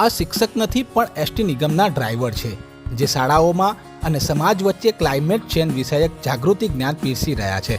આ શિક્ષક નથી, પણ એસટી નિગમના ડ્રાઈવર છે, જે શાળાઓમાં અને સમાજ વચ્ચે ક્લાઇમેટ ચેન્જ વિષયક જાગૃતિ જ્ઞાન પીરસી રહ્યા છે.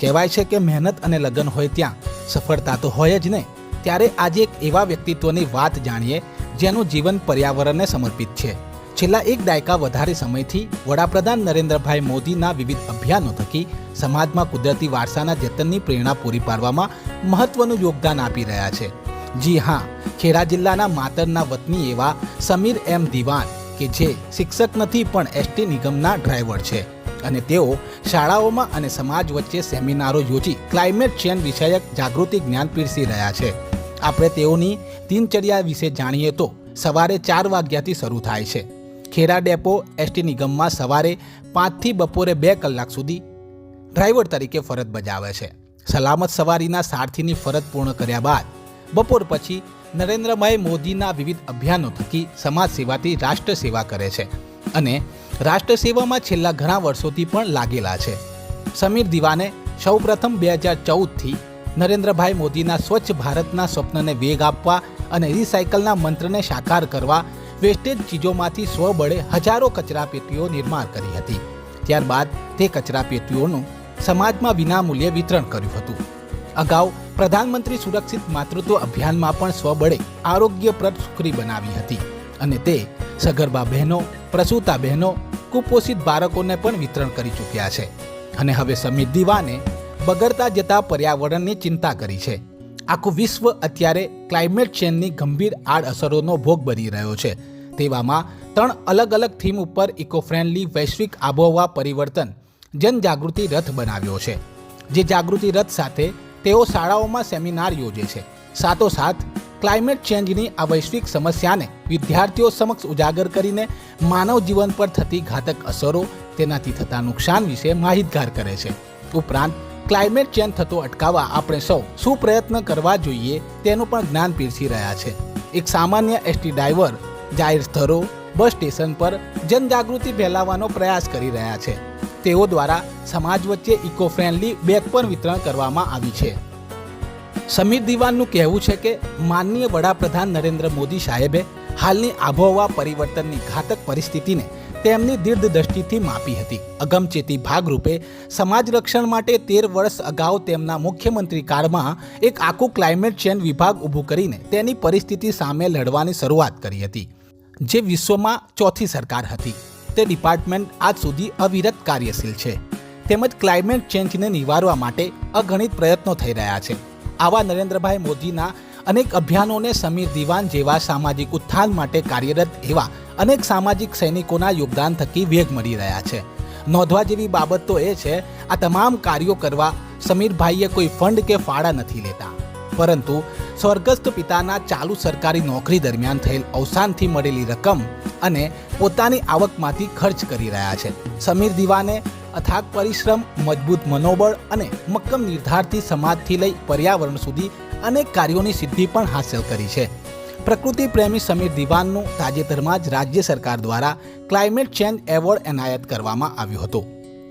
કહેવાય છે કે મહેનત અને લગન હોય ત્યાં, સફળતા તો હોય જ ને, ત્યારે આજે એક એવા વ્યક્તિત્વની વાત જાણીએ, જેનું જીવન પર્યાવરણને સમર્પિત છે. છેલ્લા એક દાયકા વધારે સમયથી, વડાપ્રધાન નરેન્દ્રભાઈ મોદીના વિવિધ અભિયાનો થકી, સમાજમાં કુદરતી વારસાના જતનની પ્રેરણા પૂરી પાડવામાં મહત્વનું યોગદાન આપી રહ્યા છે. જી હા, ખેડા જિલ્લાના માતરના વતની એવા સમીર એમ દિવાન, કે જે શિક્ષક નથી પણ એસટી નિગમના ડ્રાઈવર છે. અને તેઓ શાળાઓમાં અને સમાજ વચ્ચે સેમિનારો યોજી ક્લાઇમેટ ચેન્જ વિષયક જાગૃતિ જ્ઞાન પીરસી રહ્યા છે. આપણે તેઓની દિનચર્યા વિશે જાણીએ તો સવારે ચાર વાગ્યાથી શરૂ થાય છે. ખેડા ડેપો એસટી નિગમમાં સવારે પાંચથી બપોરે બે કલાક સુધી ડ્રાઈવર તરીકે ફરજ બજાવે છે. સલામત સવારીના સારથીની ફરજ પૂર્ણ કર્યા બાદ બપોર પછી નરેન્દ્રભાઈ મોદીના વિવિધ અભિયાનો થકી સમાજ સેવાથી રાષ્ટ્ર સેવા કરે છે અને રાષ્ટ્ર સેવામાં છેલ્લા ઘણા વર્ષોથી પણ લાગેલા છે. સમીર દિવાને સૌપ્રથમ બે હજાર ચૌદથી નરેન્દ્રભાઈ મોદીના સ્વચ્છ ભારતના સ્વપ્નને વેગ આપવા અને રિસાયકલના મંત્રને સાકાર કરવા વેસ્ટેજ ચીજોમાંથી સ્વબળે હજારો કચરા પેટીઓ નિર્માણ કરી હતી. ત્યારબાદ તે કચરા પેટીઓનું સમાજમાં વિનામૂલ્યે વિતરણ કર્યું હતું. અગાઉ પ્રધાનમંત્રી સુરક્ષિત માતૃત્વ અભિયાનમાં પણ સ્વબળે આરોગ્યપ્રદ સુખરી બનાવી હતી. અને તે સગર્ભા બહેનો, પ્રસૂતા બહેનો, કુપોષિત બાળકોને પણ વિતરણ કરી ચૂક્યા છે. અને હવે સમીર દીવાને બગડતા જતા પર્યાવરણની ચિંતા કરી છે. આખું વિશ્વ અત્યારે ક્લાઇમેટ ચેન્જની ગંભીર આડઅસરોનો ભોગ બની રહ્યો છે. તેવામાં ત્રણ અલગ અલગ થીમ ઉપર ઇકો ફ્રેન્ડલી વૈશ્વિક આબોહવા પરિવર્તન જનજાગૃતિ રથ બનાવ્યો છે. જે જાગૃતિ રથ સાથે તેઓ શાળાઓમાં સેમિનાર યોજે છે. સાથોસાથ, ક્લાઇમેટ ચેન્જની આ વૈશ્વિક સમસ્યાને વિદ્યાર્થીઓ સમક્ષ ઉજાગર કરીને માનવ જીવન પર થતી ઘાતક અસરો તેનાથી થતા નુકસાન વિશે માહિતગાર કરે છે. ઉપરાંત, ક્લાઇમેટ ચેન્જ થતો અટકાવવા આપણે સૌ શું પ્રયત્ન કરવા જોઈએ તેનું પણ જ્ઞાન પીરસી રહ્યા છે. એક સામાન્ય એસટી ડ્રાઈવર જાહેર સ્થળો, બસ સ્ટેશન પર જનજાગૃતિ ફેલાવવાનો પ્રયાસ કરી રહ્યા છે. તેઓ દ્વારા સમાજ વચ્ચે ઇકો ફ્રેન્ડલી બેગ પણ વિતરણ કરવામાં આવી છે. સમીર દિવાનનું કહેવું છે કે, માનનીય વડાપ્રધાન નરેન્દ્ર મોદી સાહેબે હાલની આબોહવા પરિવર્તનની ઘાતક પરિસ્થિતિને તેમની દીર્ઘદ્રષ્ટિથી માપી હતી. અગમચેતી ભાગરૂપે સમાજ રક્ષણ માટે તેર વર્ષ અગાઉ તેમના મુખ્યમંત્રી કાળમાં એક આખું ક્લાઇમેટ ચેન્જ વિભાગ ઊભું કરીને તેની પરિસ્થિતિ સામે લડવાની શરૂઆત કરી હતી, જે વિશ્વમાં ચોથી સરકાર હતી. તે ડિપાર્ટમેન્ટ આજ સુધી અવિરત કાર્યશીલ છે. તેમજ ક્લાઇમેટ ચેન્જને નિવારવા માટે અગણિત પ્રયત્નો થઈ રહ્યા છે. આવા નરેન્દ્રભાઈ મોદીના અનેક અભિયાનોને સમીર દિવાન જેવા સામાજિક ઉત્થાન માટે કાર્યરત એવા અનેક સામાજિક સૈનિકોના યોગદાન થકી વેગ મળી રહ્યા છે. નોંધવા જેવી બાબત તો એ છે, આ તમામ કાર્યો કરવા સમીરભાઈએ કોઈ ફંડ કે ફાળા નથી લેતા. પરંતુ સ્વર્ગસ્થ પિતાના ચાલુ સરકારી નોકરી દરમિયાન થયેલ અવસાનથી મળેલી રકમ અને પોતાની આવકમાંથી ખર્ચ કરી રહ્યા છે. સમીર દિવાને અથાગ પરિશ્રમ, મજબૂત મનોબળ અને મક્કમ નિર્ધારથી સમાજથી લઈ પર્યાવરણ સુધી અનેક કાર્યોની સિદ્ધિ પણ હાંસલ કરી છે. પ્રકૃતિ પ્રેમી સમીર દિવાનનું તાજેતરમાં જ રાજ્ય સરકાર દ્વારા ક્લાઇમેટ ચેન્જ એવોર્ડ એનાયત કરવામાં આવ્યો હતો.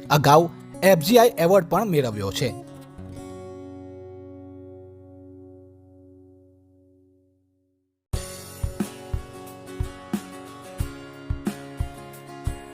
અગાઉ એફજીઆઈ એવોર્ડ પણ મેળવ્યો છે.